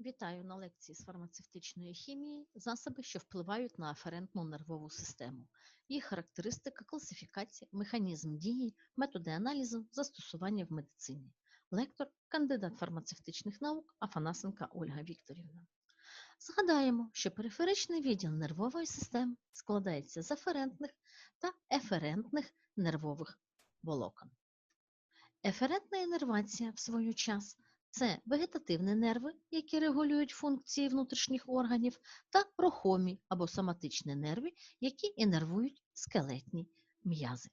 Вітаю на лекції з фармацевтичної хімії засоби, що впливають на аферентну нервову систему, їх характеристика, класифікація, механізм дії, методи аналізу, застосування в медицині. Лектор, кандидат фармацевтичних наук Афанасенка Ольга Вікторівна. Згадаємо, що периферичний відділ нервової системи складається з аферентних та еферентних нервових волокон. Еферентна іннервація, в свою час, це вегетативні нерви, які регулюють функції внутрішніх органів, та рухомі або соматичні нерви, які іннервують скелетні м'язи.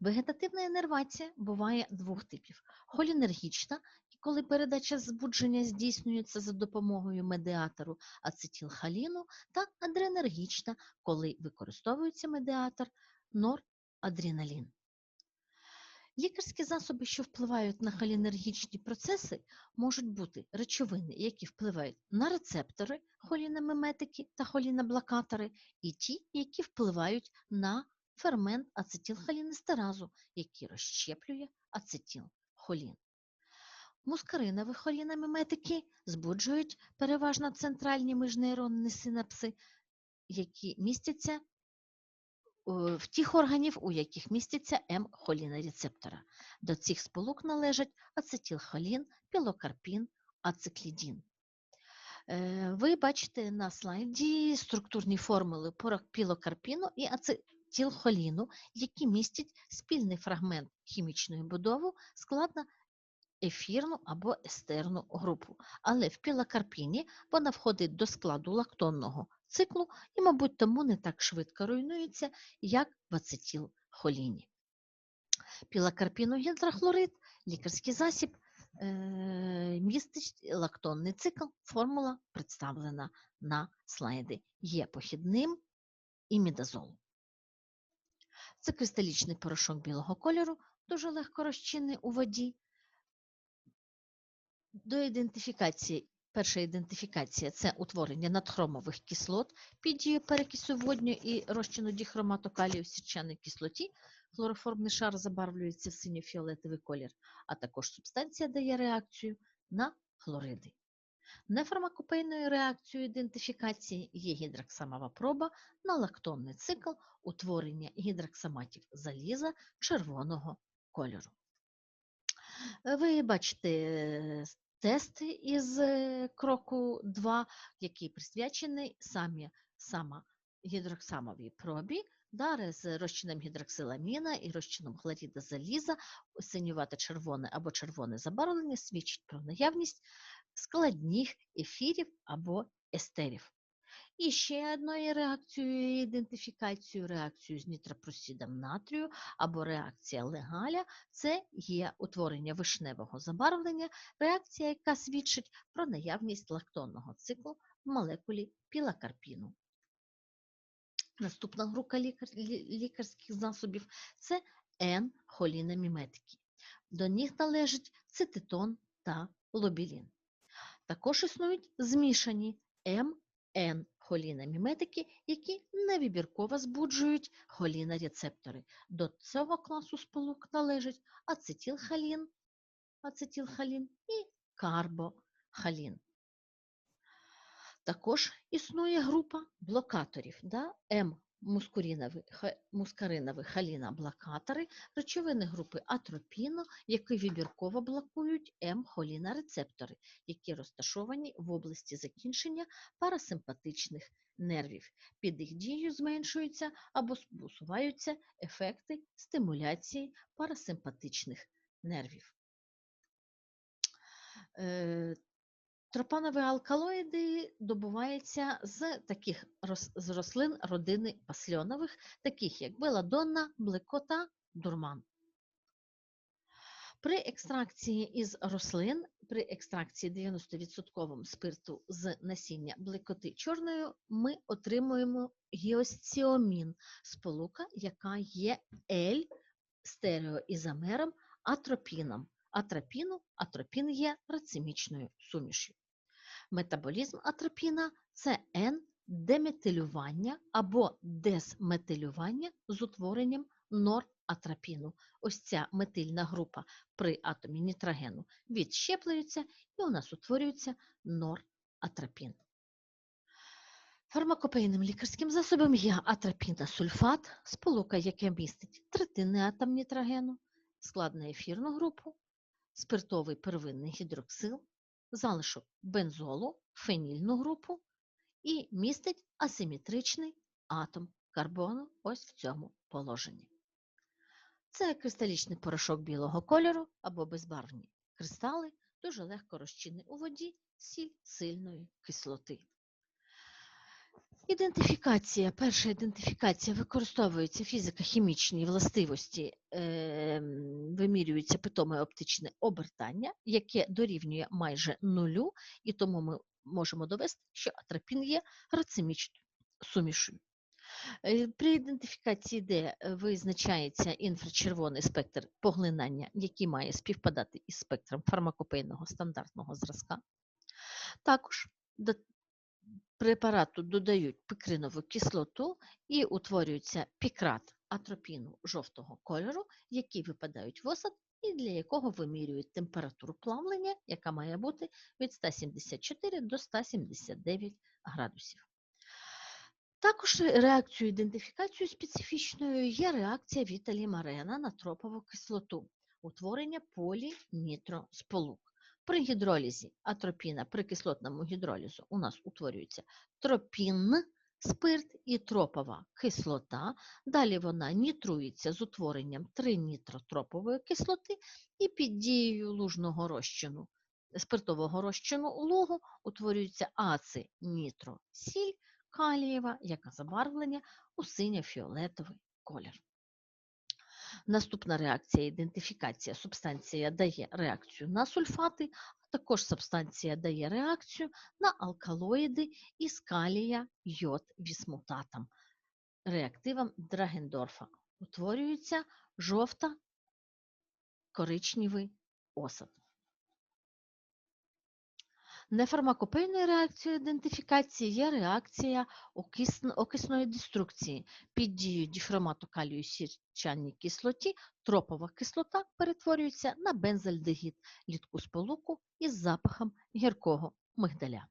Вегетативна іннервація буває двох типів: холінергічна, коли передача збудження здійснюється за допомогою медіатору ацетилхоліну, та адренергічна, коли використовується медіатор норадреналін. Лікарські засоби, що впливають на холінергічні процеси, можуть бути речовини, які впливають на рецептори холіномиметики та холіноблокатори, і ті, які впливають на фермент ацетилхолінестеразу, який розщеплює ацетилхолін. Мускаринові холіномиметики збуджують переважно центральні міжнейронні синапси, які містяться в тих органів, у яких містяться М-холінорецептора. До цих сполук належать ацетилхолін, пілокарпін, ациклідін. Ви бачите на слайді структурні формули пілокарпіну і ацетилхоліну, які містять спільний фрагмент хімічної будови складно ефірну або естерну групу. Але в пілокарпіні вона входить до складу лактонного циклу і, мабуть, тому не так швидко руйнується, як в ацетилхоліні. Пілокарпіногідрохлорид – лікарський засіб, містить лактонний цикл, формула представлена на слайді. Є похідним імідазолу. Це кристалічний порошок білого кольору, дуже легко розчинний у воді. До ідентифікації, перша ідентифікація це утворення надхромових кислот під дією перекису водню і розчину діхромату калію в сірчаній кислоті. Хлороформний шар забарвлюється в синьо-фіолетовий колір, а також субстанція дає реакцію на хлориди. Нефармакопейною реакцією ідентифікації є гідроксамова проба на лактонний цикл утворення гідроксаматів заліза червоного кольору. Ви бачите тести із кроку 2, який присвячений самі, сама гідроксамовій пробі, да, з розчином гідроксиламіна і розчином хлоріда заліза, синювате червоне або червоне забарвлення свідчить про наявність складних ефірів або естерів. І ще одною реакцією ідентифікацією, реакцією з нітропросідом натрію або реакція легаля це є утворення вишневого забарвлення, реакція, яка свідчить про наявність лактонного циклу в молекулі пілакарпіну. Наступна група лікар, лікарських засобів це N-холіноміметики. До них належать цититон та лобілін. Також існують змішані МН холіноміметики, які невибірково збуджують холінорецептори. До цього класу сполук належать ацетилхолін, ацетилхолін і карбохолін. Також існує група блокаторів да? М мускаринові холіноблокатори, речовини групи атропіну, які вибірково блокують М-холінорецептори, які розташовані в області закінчення парасимпатичних нервів. Під їх дією зменшуються або усуваються ефекти стимуляції парасимпатичних нервів. Тропанові алкалоїди добуваються з таких з рослин родини пасльонових, таких як беладонна, блекота, дурман. При екстракції із рослин, при екстракції 90% спирту з насіння блекоти чорною, ми отримуємо гіосціомін, сполука, яка є L-стереоізомером атропіном. Атропіну, атропін є рацемічною сумішю. Метаболізм атропіна це N-деметилювання або десметилювання з утворенням атропіну. Ось ця метильна група при атомі нітрогену відщеплюється і у нас утворюється норатропін. Фармакопейним лікарським засобом є атропіносульфат, сполука, яке містить третинний атом нітрогену, склад на ефірну групу, спиртовий первинний гідроксил, залишок бензолу, фенільну групу і містить асиметричний атом карбону ось в цьому положенні. Це кристалічний порошок білого кольору або безбарвні кристали, дуже легко розчинний у воді, сіль сильної кислоти. Ідентифікація. Перша ідентифікація використовується фізико-хімічні властивості, е, вимірюється питоме оптичне обертання, яке дорівнює майже нулю, і тому ми можемо довести, що атропін є рацемічною сумішою. Е, При ідентифікації Д визначається інфрачервоний спектр поглинання, який має співпадати із спектром фармакопейного стандартного зразка. Також препарату додають пикринову кислоту і утворюється пікрат атропіну жовтого кольору, які випадають в осад і для якого вимірюють температуру плавлення, яка має бути від 174 до 179 градусів. Також реакцією ідентифікацією специфічною є реакція Віталі Марена на тропову кислоту, утворення полінітросполук. При гідролізі атропіна, при кислотному гідролізу у нас утворюється тропін, спирт і тропова кислота. Далі вона нітрується з утворенням тринітротропової кислоти і під дією лужного розчину, спиртового розчину лугу утворюється ацинітросіль калієва, яка забарвлення у синьо-фіолетовий колір. Наступна реакція ідентифікація. Субстанція дає реакцію на сульфати, а також субстанція дає реакцію на алкалоїди із калія йод вісмутатом, реактивом Драгендорфа. Утворюється жовта коричневий осад. Нефармакопейною реакцією ідентифікації є реакція окисн- окисної деструкції. Під дією діхромату калію сірчаній кислоті тропова кислота перетворюється на бензальдегід, літку сполуку із запахом гіркого мигдаля.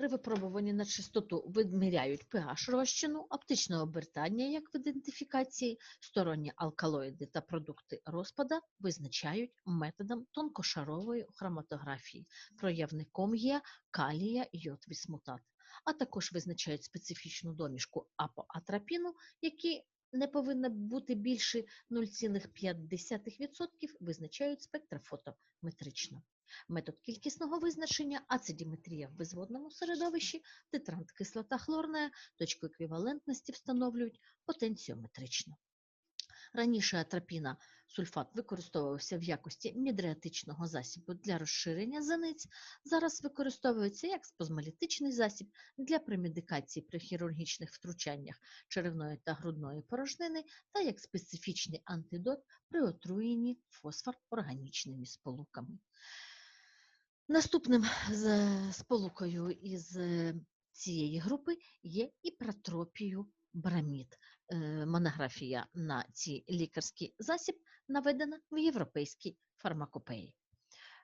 При випробуванні на чистоту виміряють pH розчину, оптичне обертання як в ідентифікації, сторонні алкалоїди та продукти розпада визначають методом тонкошарової хроматографії. Проявником є калія йод вісмутат, а також визначають специфічну домішку апоатропіну, які не повинна бути більше 0,5%, визначають спектрофотометрично. Метод кількісного визначення ацидіметрія в безводному середовищі, тетрант кислота хлорна, точку еквівалентності встановлюють потенціометрично. Раніше атропіна сульфат використовувався в якості мідреатичного засібу для розширення зениць, зараз використовується як спазмолітичний засіб для премедикації при хірургічних втручаннях черевної та грудної порожнини та як специфічний антидот при отруєнні фосфор-органічними сполуками. Наступним з- сполукою із цієї групи є іпротропію брамід. Е, Монографія на цей лікарський засіб наведена в європейській фармакопеї.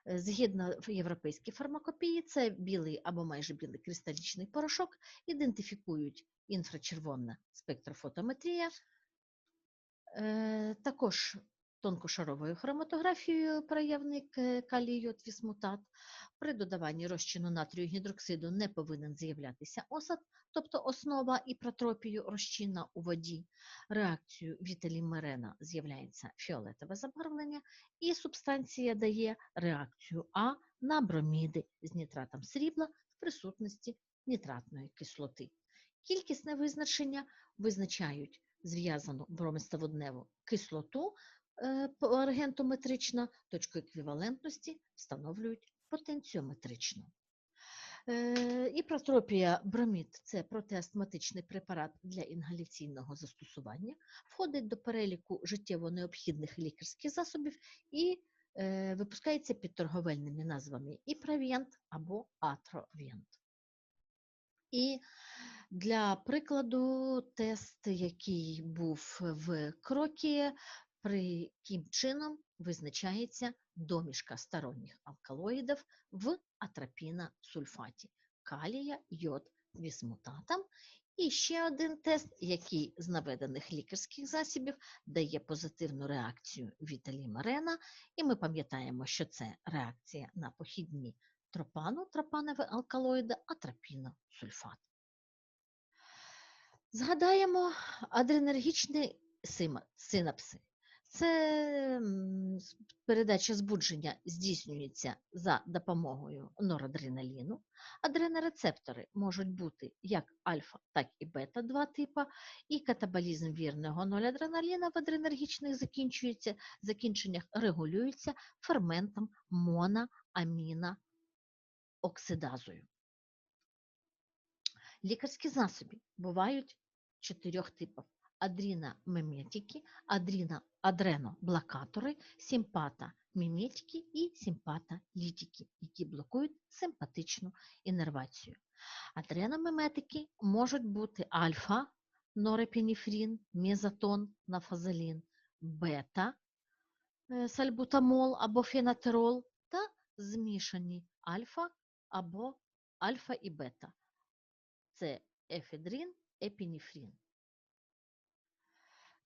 Е, Згідно європейській фармакопії, це білий або майже білий кристалічний порошок, ідентифікують інфрачервона спектрофотометрія, е, також тонкошаровою хроматографією проявник е, калій вісмутат. При додаванні розчину натрію гідроксиду не повинен з'являтися осад, тобто основа і протропію розчинна у воді. Реакцію віталімерена з'являється фіолетове забарвлення, і субстанція дає реакцію А на броміди з нітратом срібла в присутності нітратної кислоти. Кількісне визначення визначають зв'язану бромистоводневу кислоту е, аргентометрично, точку еквівалентності встановлюють потенціометрично. Е, Іпротропія бромід – це протиастматичний препарат для інгаляційного застосування, входить до переліку життєво необхідних лікарських засобів і е, випускається під торговельними назвами іпровент або атровент. І Для прикладу, тест, який був в крокі, при яким чином визначається домішка сторонніх алкалоїдів в атропіносульфаті калія, йод, вісмутатам. І ще один тест, який з наведених лікарських засобів дає позитивну реакцію віталімарена. І ми пам'ятаємо, що це реакція на похідні тропану, тропанові алкалоїди, атропіносульфат. Згадаємо адренергічні синапси. Це передача збудження здійснюється за допомогою норадреналіну. Адренорецептори можуть бути як альфа, так і бета 2 типа, і катаболізм вірного норадреналіна в адренергічних закінчується, закінченнях регулюється ферментом моноаміна оксидазою. Лікарські засоби бувають чотирьох типів: адріномеметики, адріна, адрено-блокатори, симпатоміметики і симпатолітики, які блокують симпатичну іннервацію. Адреномеметики можуть бути альфа, норепінефрин, мезотон, нафазолін, бета, е, сальбутамол або фенотерол та змішані альфа або альфа і бета. Це ефедрин, епінефрин.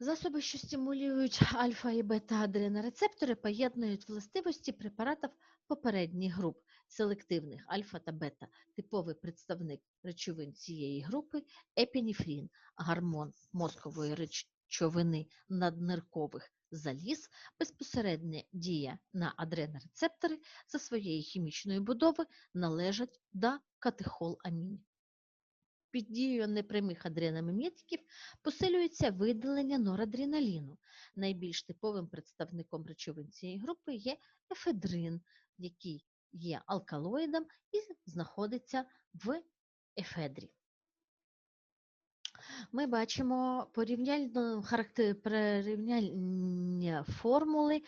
Засоби, що стимулюють альфа і бета-адренорецептори, поєднують властивості препаратів попередніх груп селективних альфа та бета. Типовий представник речовин цієї групи епінефрин, гормон мозкової речовини надниркових заліз, безпосередня дія на адренорецептори за своєю хімічною будови належать до катехоламінів. Під дією непрямих адреноміметиків посилюється виділення норадреналіну. Найбільш типовим представником речовин цієї групи є ефедрин, який є алкалоїдом і знаходиться в ефедрі. Ми бачимо порівняння формули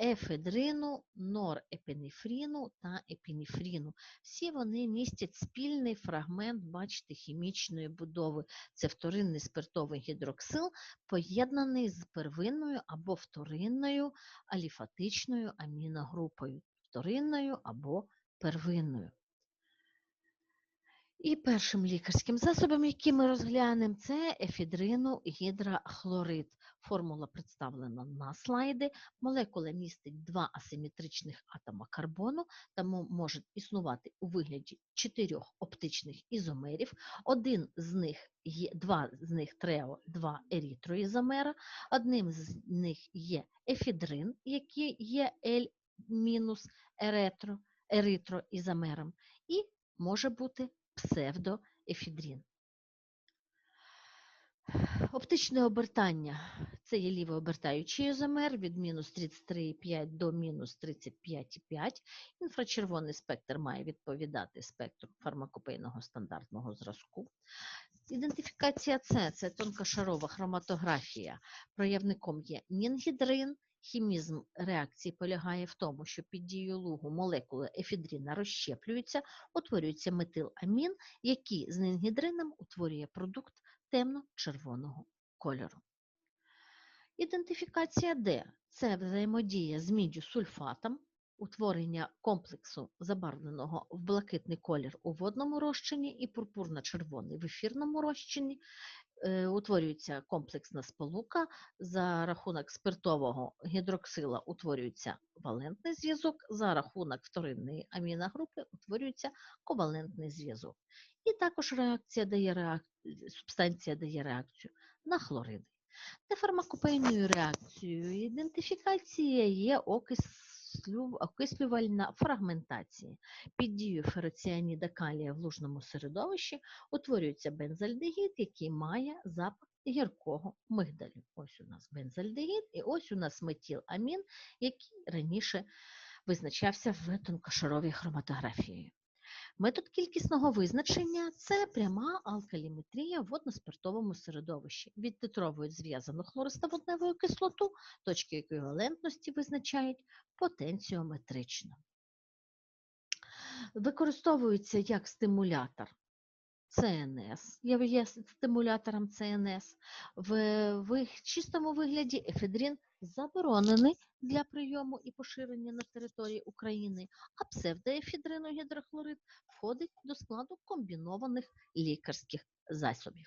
ефедрину, норепінефріну та епінефріну. Всі вони містять спільний фрагмент, бачите, хімічної будови. Це вторинний спиртовий гідроксил, поєднаний з первинною або вторинною аліфатичною аміногрупою, вторинною або первинною. І першим лікарським засобом, який ми розглянемо, це ефедрину гідрохлорид. Формула представлена на слайді. Молекула містить два асиметричних атома карбону, тому може існувати у вигляді чотирьох оптичних ізомерів. Один з них є, два з них трео, два ерітроізомера. Одним з них є ефедрин, який є L- еритроізомером, і може бути псевдоефедрин. Оптичне обертання це є лівообертаючий ізомер від мінус 33,5 до мінус 35,5. Інфрачервоний спектр має відповідати спектру фармакопейного стандартного зразку. Ідентифікація С це тонкошарова хроматографія. Проявником є нінгідрин. Хімізм реакції полягає в тому, що під дією лугу молекули ефідрина розщеплюються, утворюється метиламін, який з нінгідрином утворює продукт темно-червоного кольору. Ідентифікація Д це взаємодія з міддю сульфатом, утворення комплексу забарвленого в блакитний колір у водному розчині і пурпурно-червоний в ефірному розчині. Е, Утворюється комплексна сполука, за рахунок спиртового гідроксила утворюється валентний зв'язок, за рахунок вторинної аміногрупи утворюється ковалентний зв'язок. І також реакція дає реак... субстанція дає реакцію на хлориди. Нефармакопейною реакцією ідентифікації є окислю... окислювальна фрагментація. Під дією фероціаніда калія в лужному середовищі утворюється бензальдегід, який має запах гіркого мигдалю. Ось у нас бензальдегід і ось у нас метіламін, який раніше визначався в тонкошаровій хроматографії. Метод кількісного визначення це пряма алкаліметрія в водноспиртовому середовищі. Відтитровують зв'язану хлористоводневою кислоту, точки еквівалентності визначають потенціометрично. Використовується як стимулятор ЦНС, є- стимулятором ЦНС. В, в чистому вигляді ефедрин заборонений для прийому і поширення на території України, а псевдоефедриногідрохлорид входить до складу комбінованих лікарських засобів.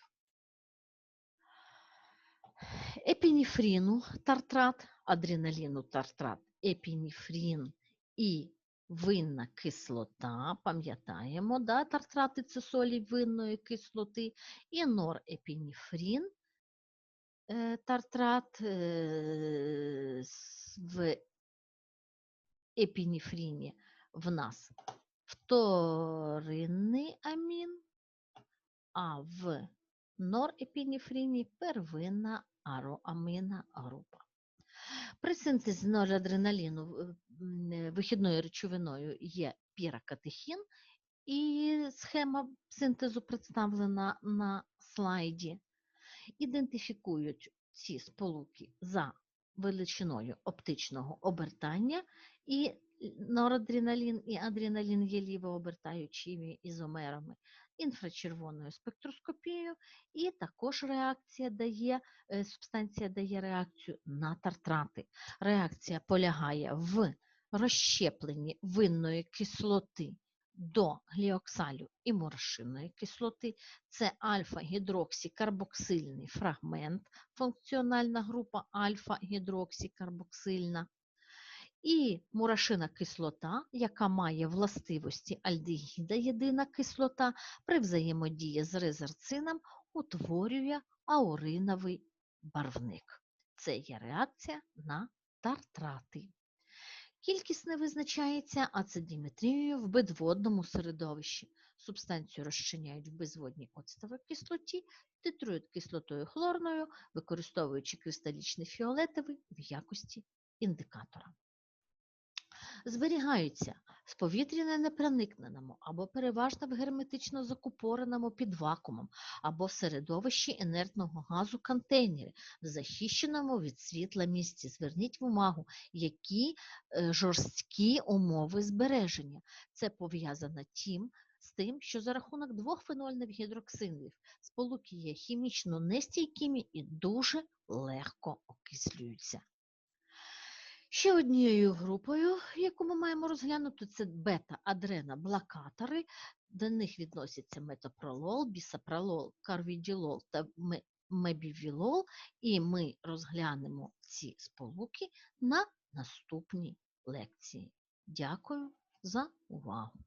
Епінефрину тартрат, адреналіну тартрат, епінефрин і винна кислота, пам'ятаємо, да, тартрати це солі винної кислоти, і норепінефрин, е, тартрат е, в епінефрині в нас вторинний амін, а в норепінефрині первинна ароамина група. При синтезі норадреналіну е, е, вихідною речовиною є піракатехін, і схема синтезу представлена на слайді. Ідентифікують ці сполуки за величиною оптичного обертання, і норадреналін і адреналін є лівообертаючими ізомерами, інфрачервоною спектроскопією, і також реакція дає, е, субстанція дає реакцію на тартрати. Реакція полягає в розщепленні винної кислоти до гліоксалю і морошинної кислоти. Це альфа-гідроксикарбоксильний фрагмент, функціональна група альфа-гідроксикарбоксильна. І мурашина кислота, яка має властивості альдегіда єдина кислота, при взаємодії з резерцином утворює ауриновий барвник. Це є реакція на тартрати. Кількість не визначається ацидіметрією в безводному середовищі. Субстанцію розчиняють в безводній оцтовій кислоті, титрують кислотою хлорною, використовуючи кристалічний фіолетовий в якості індикатора. Зберігаються в повітряно непроникненому або переважно в герметично закупореному під вакуумом або середовищі інертного газу контейнері в захищеному від світла місці. Зверніть увагу, які е, жорсткі умови збереження. Це пов'язано тим, з тим, що за рахунок двох фенольних гідроксилів сполуки є хімічно нестійкими і дуже легко окислюються. Ще однією групою, яку ми маємо розглянути, це бета-адрена-блокатори. До них відносяться метапролол, бісапролол, карвіділол та мебівілол, і ми розглянемо ці сполуки на наступній лекції. Дякую за увагу!